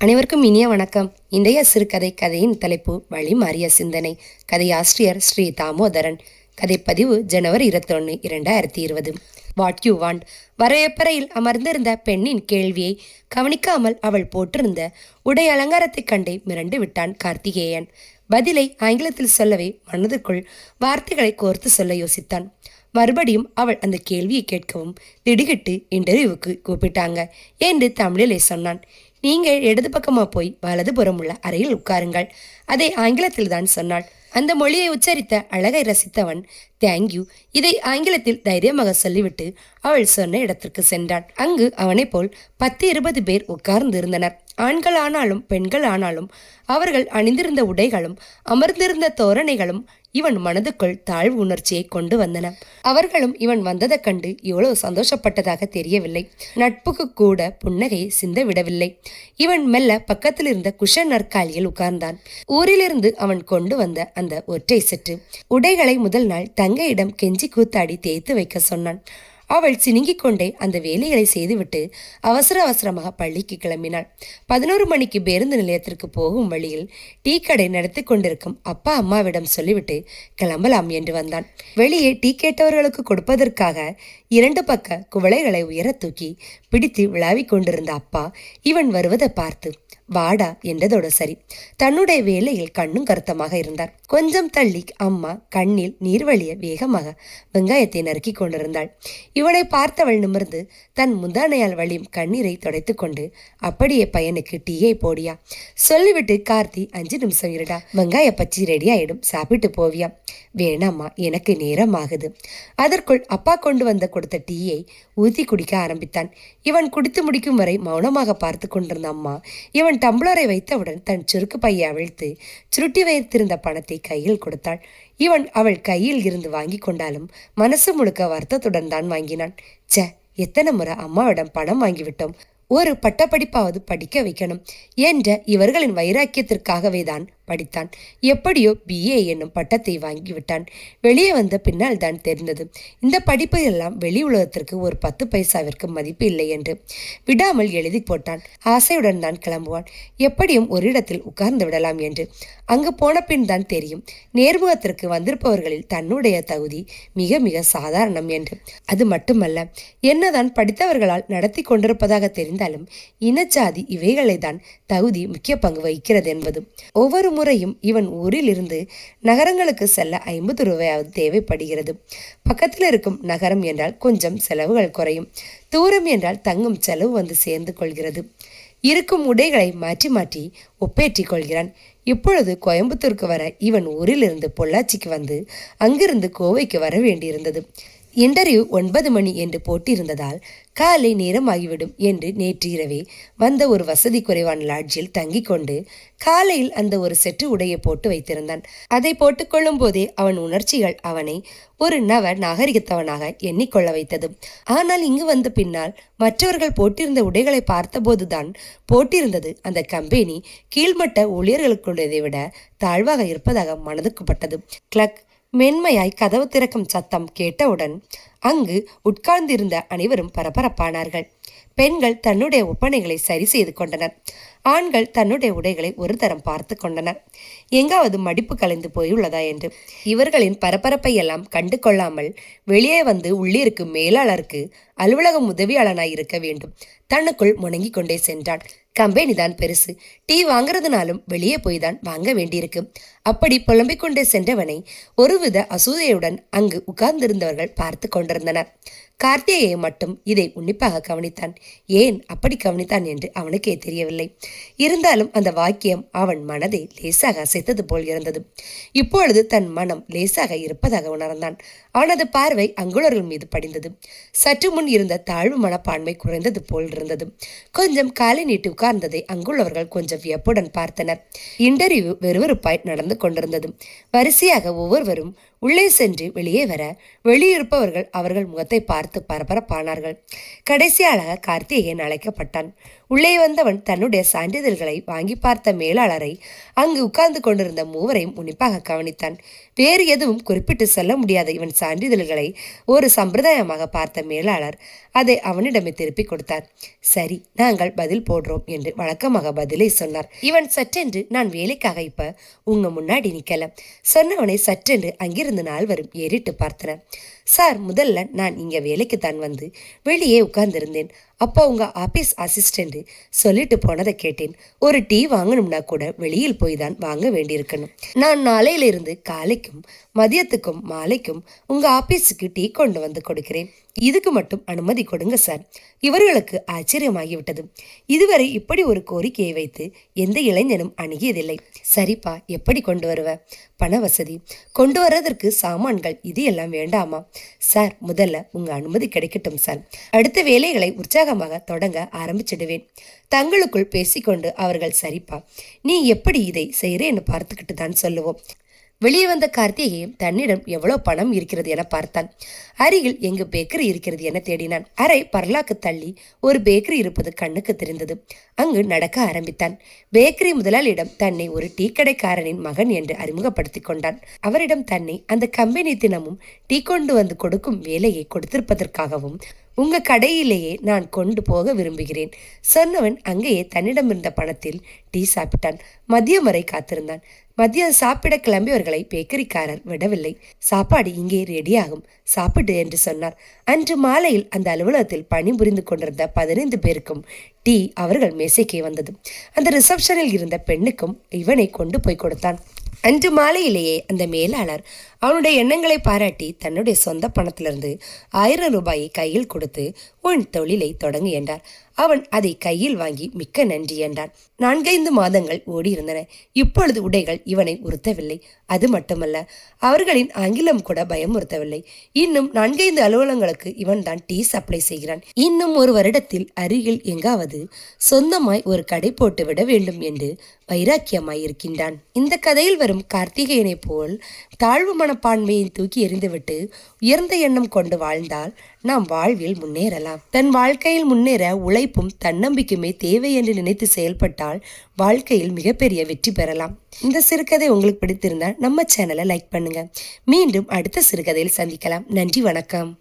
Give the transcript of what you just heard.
அனைவருக்கும் இனிய வணக்கம். இன்றைய சிறுகதை கதையின் தலைப்பு வழிமாறிய சிந்தனை. கதை ஆசிரியர் ஸ்ரீ தாமோதரன். கதைப்பதிவு ஜனவரி இருபத்தொன்று இரண்டாயிரத்தி இருபது. வாட் யூ வாண்ட் வரையப்பறையில் அமர்ந்திருந்த பெண்ணின் கேள்வியை கவனிக்காமல் அவள் போட்டிருந்த உடை அலங்காரத்தைக் கண்டே மிரண்டு விட்டான் கார்த்திகேயன். பதிலை ஆங்கிலத்தில் சொல்லவே மனதுக்குள் வார்த்தைகளை கோர்த்து சொல்ல யோசித்தான். மறுபடியும் அவள் அந்த கேள்வியை கேட்கவும் திடுகிட்டு இன்டர்வியூவுக்கு கூப்பிட்டாங்க. என்று தமிழிலே சொன்னான். நீங்கள் இடது பக்கமாக போய் வலதுபுறம் உள்ள அறையில் உட்காருங்கள். அதை ஆங்கிலத்தில் தான் சொன்னாள். அந்த மொழியை உச்சரித்த அழகை ரசித்தவன் தேங்க்யூ இதை ஆங்கிலத்தில் தைரியமாக சொல்லிவிட்டு அவள் சொன்ன இடத்திற்கு சென்றான் அங்கு அவனைப் போல் பத்து இருபது பேர் உட்கார்ந்து இருந்தனர் ஆண்கள் ஆனாலும் பெண்கள் ஆனாலும் அவர்கள் அணிந்திருந்த உடைகளும் அமர்ந்திருந்த தோரணைகளும் இவன் மனதுக்குள் தாழ்வு உணர்ச்சியை கொண்டு வந்தன. அவர்களும் இவன் வந்ததைக் கண்டு இவ்வளவு சந்தோஷப்பட்டதாக தெரியவில்லை. நட்புக்கு கூட புன்னகையை சிந்த விடவில்லை இவன் மெல்ல பக்கத்தில் இருந்த குஷன் நற்காலியில் உட்கார்ந்தான். ஊரிலிருந்து அவன் கொண்டு வந்த அந்த ஒற்றை செட்டு உடைகளை முதல் நாள் தங்கையிடம் கெஞ்சி கூத்தாடி தேய்த்து வைக்க சொன்னான். அவள் சினுங்கிக் கொண்டே அந்த வேலைகளை செய்துவிட்டு அவசர அவசரமாக பள்ளிக்கு கிளம்பினாள். பதினோரு மணிக்கு பேருந்து நிலையத்திற்கு போகும் வழியில் டீ கடை நடத்தி கொண்டிருக்கும் அப்பா அம்மாவிடம் சொல்லிவிட்டு கிளம்பலாம் என்று வந்தான். வெளியே டீ கேட்டவர்களுக்கு கொடுப்பதற்காக இரண்டு பக்க குவளைகளை உயர தூக்கி பிடித்து விழாவிக் கொண்டிருந்த அப்பா இவன் வருவதை பார்த்து வாடா என்றதோட சரி. தன்னுடைய வேலையில் கண்ணும் கருத்தமாக இருந்தார். கொஞ்சம் தள்ளி அம்மா கண்ணில் நீர் வழிய வேகமாக வெங்காயத்தை நறுக்கி கொண்டிருந்தாள். இவனை பார்த்தவள் நிமிர்ந்து தன் முந்தானையால் வழியும் கண்ணீரை துடைத்து கொண்டு அப்படியே பையனுக்கு டீயை போடியா. சொல்லிவிட்டு கார்த்தி அஞ்சு நிமிஷம் இருடா. வெங்காய பச்சி ரெடி ஆயிடும். சாப்பிட்டு போவியா. வேணாம்மா எனக்கு நேரம் ஆகுது அதற்குள் அப்பா கொண்டு வந்த கொடுத்த டீயை ஊதி குடிக்க ஆரம்பித்தான். இவன் குடித்து முடிக்கும் வரை மௌனமாக பார்த்து கொண்டிருந்த அம்மா. இவன் டம்ளரை வைத்தவுடன் தன் சுருக்கு பையை அவிழ்த்து சுருட்டி வைத்திருந்த பணத்தை கையில் கொடுத்தாள். இவன் அவள் கையில் இருந்து வாங்கி கொண்டாலும் மனசு முழுக்க வருத்தத்துடன் தான் வாங்கினான். ச எத்தனை முறை அம்மாவிடம் பணம் வாங்கிவிட்டோம். ஒரு பட்டப்படிப்பாவது படிக்க வைக்கணும். என்ற இவர்களின் வைராக்கியத்திற்காகவே தான் படித்தான். எப்படியோ பிஏ என்னும் பட்டத்தை வாங்கிவிட்டான். வெளியே வந்த பின்னால் தான் தெரிந்தது. இந்த படிப்பு எல்லாம் வெளி உலகத்திற்கு ஒரு பத்து பைசாவிற்கு மதிப்பு இல்லை என்று. விடாமல் எழுதி போட்டான். ஆசையுடன் தான் கிளம்புவான். எப்படியும் ஒரு இடத்தில் உட்கார்ந்து விடலாம் என்று. அங்கு போன பின் தான் தெரியும். நேர்முகத்திற்கு வந்திருப்பவர்களில் தன்னுடைய தகுதி மிக மிக சாதாரணம் என்று. அது மட்டுமல்ல என்னதான் படித்தவர்களால் நடத்தி கொண்டிருப்பதாக தெரிந்தாலும் இனச்சாதி இவைகளை தான் தகுதி முக்கிய பங்கு வகிக்கிறது என்பது ஒவ்வொரு முறையும் இவன் ஊரிலிருந்து நகரங்களுக்கு செல்ல ஐம்பது ரூபாயாவது தேவைப்படுகிறது. பக்கத்தில் இருக்கும் நகரம் என்றால் கொஞ்சம் செலவுகள் குறையும். தூரம் என்றால் தங்கும் செலவு வந்து சேர்ந்து கொள்கிறது. இருக்கும் உடைகளை மாற்றி மாற்றி ஒப்பேற்றிக் கொள்கிறான். இப்பொழுது கோயம்புத்தூருக்கு வர இவன் ஊரிலிருந்து பொள்ளாச்சிக்கு வந்து அங்கிருந்து கோவைக்கு வர வேண்டியிருந்தது. இன்டர்வியூ ஒன்பது மணி என்று போட்டிருந்ததால் காலை நேரமாகிவிடும் என்று நேற்று இரவே வந்த ஒரு வசதி குறைவான லாட்ஜில் தங்கிக் கொண்டு காலையில் அந்த ஒரு செட்டு உடையை போட்டு வைத்திருந்தான். அதை போட்டுக்கொள்ளும் போதே அவன் உணர்ச்சிகள் அவனை ஒரு நவ நாகரிகத்தவனாக எண்ணிக்கொள்ள வைத்தது. ஆனால் இங்கு வந்த பின்னால் மற்றவர்கள் போட்டிருந்த உடைகளை பார்த்தபோதுதான் போட்டிருந்தது அந்த கம்பெனி கீழ்மட்ட ஊழியர்களுக்குள்ளதை விட தாழ்வாக இருப்பதாக மனதுக்கு பட்டது. கிளக் மென்மையாய் கதவு திறக்கும் சத்தம் கேட்டவுடன் அங்கு உட்கார்ந்திருந்த அனைவரும் பரபரப்பானார்கள். பெண்கள் தன்னுடைய ஒப்பனைகளை சரி செய்து கொண்டனர். ஆண்கள் தன்னுடைய உடைகளை ஒரு தரம் பார்த்து கொண்டனர். எங்காவது மடிப்பு கலைந்து போயுள்ளதா என்று இவர்களின் பரபரப்பை எல்லாம் கண்டு கொள்ளாமல் வெளியே வந்து உள்ளிருக்கும் மேலாளருக்கு அலுவலகம் உதவியாளனாய் இருக்க வேண்டும். தன்னுக்குள் முணங்கிக் கொண்டே சென்றான். கம்பெனி தான் பெருசு. டீ வாங்குறதுனாலும் வெளியே போய் தான் வாங்க வேண்டியிருக்கு. அப்படி புலம்பிக் கொண்டே சென்றவனை ஒருவித அசூதையுடன் அங்கு உட்கார்ந்திருந்தவர்கள் பார்த்து கொண்டிருந்தனர். கார்த்திகேயை மட்டும் இதை உன்னிப்பாக கவனித்தான். ஏன் அப்படி கவனித்தான் என்று அவனுக்கே தெரியவில்லை. இருந்தாலும் அந்த வாக்கியம் அவன் மனதை லேசாக அசைத்தது போல் இருந்தது. இப்பொழுது தன் மனம் லேசாக இருப்பதாக உணர்ந்தான். அவனது பார்வை அங்குளர்கள் மீது படிந்தது. சற்று முன் இருந்த தாழ்வு மனப்பான்மை குறைந்தது போல் இருந்தது. கொஞ்சம் காலை நீட்டி உட்கார்ந்ததை அங்குள்ளவர்கள் கொஞ்சம் வியப்புடன் பார்த்தனர். இன்டர்வியூ வெறுவெறுப்பாய் நடந்து கொண்டிருந்தது. வரிசையாக ஒவ்வொருவரும் உள்ளே சென்று வெளியே வர வெளியிருப்பவர்கள் அவர்கள் முகத்தை பார்த்து பரபரப்பானார்கள். கடைசியாளாக கார்த்திகேயன் அழைக்கப்பட்டான். உள்ளே வந்தவன் தன்னுடைய சான்றிதழ்களை வாங்கி பார்த்த மேலாளரை அங்கு உட்கார்ந்து கொண்டிருந்த மூவரையும் உன்னிப்பாக கவனித்தான். வேறு எதுவும் குறிப்பிட்டு சொல்ல முடியாத இவன் சான்றிதழ்களை ஒரு சம்பிரதாயமாக பார்த்த மேலாளர் அதை அவனிடமே திருப்பி கொடுத்தார். சரி நாங்கள் பதில் போடுறோம் என்று வழக்கமாக பதிலை சொன்னார். இவன் சற்றென்று நான் வேலைக்காக இப்ப உங்க முன்னாடி நிக்கல. சொன்னவனை சற்றென்று அங்கிருந்து நால்வரும் ஏறிட்டு பார்த்தனர். சார் முதல்ல நான் இங்க வேலைக்கு தான் வந்து வெளியே உட்கார்ந்திருந்தேன். அப்போ உங்க ஆபீஸ் அசிஸ்டண்ட்டு சொல்லிட்டு போனதை கேட்டேன். ஒரு டீ வாங்கணும்னா கூட வெளியில் போய் தான் வாங்க வேண்டியிருக்கணும். நான் நாளையில இருந்து காலைக்கும் மதியத்துக்கும் மாலைக்கும் உங்க ஆஃபீஸுக்கு டீ கொண்டு வந்து கொடுக்கிறேன். இதுக்கு மட்டும் அனுமதி கொடுங்க சார். இவர்களுக்கு ஆச்சரியமாகிவிட்டது. இதுவரை இப்படி ஒரு கோரிக்கையை வைத்து எந்த இளைஞனும் அணுகியதில்லை. சரிப்பா எப்படி கொண்டு வருவ? பண வசதி. கொண்டு வர்றதற்கு சாமான்கள் இது எல்லாம் வேண்டாமா? சார் முதல்ல உங்க அனுமதி கிடைக்கட்டும் சார். அடுத்த வேலைகளை உற்சாகமாக தொடங்க ஆரம்பிச்சிடுவேன். தங்களுக்குள் பேசிக்கொண்டு அவர்கள் சரிப்பா நீ எப்படி இதை செய்கிறேன்னு பார்த்துக்கிட்டு தான் சொல்லுவோம். வெளியே வந்த கார்த்திகேயன் தன்னிடம் எவ்வளோ பணம் இருக்கிறது என பார்த்தான். அருகில் எங்கு பேக்கரி இருக்கிறது என தேடினான். அரை பர்லாக்கு தள்ளி ஒரு பேக்கரி இருப்பது கண்ணுக்கு தெரிந்தது. அங்கு நடக்க ஆரம்பித்தான். பேக்கரி முதலாளியிடம் தன்னை ஒரு டீ கடைக்காரனின் மகன் என்று அறிமுகப்படுத்தி கொண்டான். அவரிடம் தன்னை அந்த கம்பெனி தினமும் டீ கொண்டு வந்து கொடுக்கும் வேலையை கொடுத்திருப்பதற்காகவும் உங்க கடையிலேயே நான் கொண்டு போக விரும்புகிறேன். சொன்னவன் அங்கேயே தன்னிடம் இருந்த பணத்தில் டீ சாப்பிட்டான். மதியம் வரை காத்திருந்தான். மதியம் சாப்பிட கிளம்பியவர்களை பேக்கரிக்காரர் விடவில்லை. சாப்பாடு இங்கே ரெடியாகும். சாப்பிடு என்று சொன்னார். அன்று மாலையில் அந்த அலுவலகத்தில் பணிபுரிந்து கொண்டிருந்த பதினைந்து பேருக்கும் டீ அவர்கள் மேசைக்கே வந்தது. அந்த ரிசப்ஷனில் இருந்த பெண்ணுக்கும் இவனை கொண்டு போய் கொடுத்தான். அன்று மாலையிலேயே அந்த மேலாளர் அவனுடைய எண்ணங்களை பாராட்டி தன்னுடைய சொந்த பணத்திலிருந்து ஆயிரம் ரூபாயை கையில் கொடுத்து உன் தொழிலை தொடங்கு என்றார் அவன் அதை கையில் வாங்கி மிக்க நன்றி என்றான். நான்கைந்து மாதங்கள் ஓடியிருந்தன. இப்பொழுது உடைகள் இவனை உறுத்தவில்லை. அது மட்டுமல்ல அவர்களின் ஆங்கிலம் கூட பயமுறுத்தவில்லை. இன்னும் நான்கைந்து அலுவலகங்களுக்கு இவன் தான் டீ சப்ளை செய்கிறான். இன்னும் ஒரு வருடத்தில் அருகில் எங்காவது சொந்தமாய் ஒரு கடை போட்டு விட வேண்டும் என்று வைராக்கியமாய் இருக்கின்றான் இந்த கதையில் வரும் கார்த்திகேயனை போல் தாழ்வு மனப்பான்மையை தூக்கி எறிந்துவிட்டு உயர்ந்த எண்ணம் கொண்டு வாழ்ந்தால் நாம் வாழ்வில் முன்னேறலாம். தன் வாழ்க்கையில் முன்னேற உழைப்பும் தன்னம்பிக்கையுமே தேவை என்று நினைத்து செயல்பட்டால் வாழ்க்கையில் மிகப்பெரிய வெற்றி பெறலாம். இந்த சிறுகதை உங்களுக்கு பிடித்திருந்தால் நம்ம சேனலை லைக் பண்ணுங்க. மீண்டும் அடுத்த சிறுகதையில் சந்திக்கலாம். நன்றி வணக்கம்.